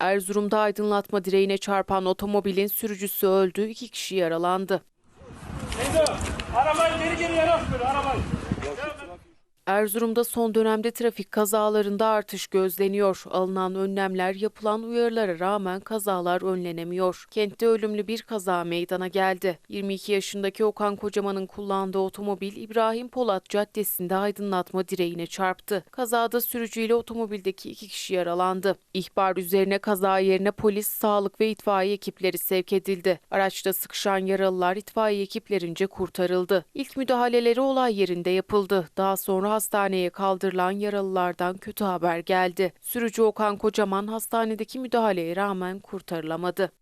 Erzurum'da aydınlatma direğine çarpan otomobilin sürücüsü öldü, iki kişi yaralandı. Arabayı geri geri yanaşmıyor arabayı. Erzurum'da son dönemde trafik kazalarında artış gözleniyor. Alınan önlemler yapılan uyarılara rağmen kazalar önlenemiyor. Kentte ölümlü bir kaza meydana geldi. 22 yaşındaki Okan Kocaman'ın kullandığı otomobil İbrahim Polat Caddesi'nde aydınlatma direğine çarptı. Kazada sürücüyle otomobildeki iki kişi yaralandı. İhbar üzerine kaza yerine polis, sağlık ve itfaiye ekipleri sevk edildi. Araçta sıkışan yaralılar itfaiye ekiplerince kurtarıldı. İlk müdahaleleri olay yerinde yapıldı. Daha sonra hastaneye kaldırılan yaralılardan kötü haber geldi. Sürücü Okan Kocaman hastanedeki müdahaleye rağmen kurtarılamadı.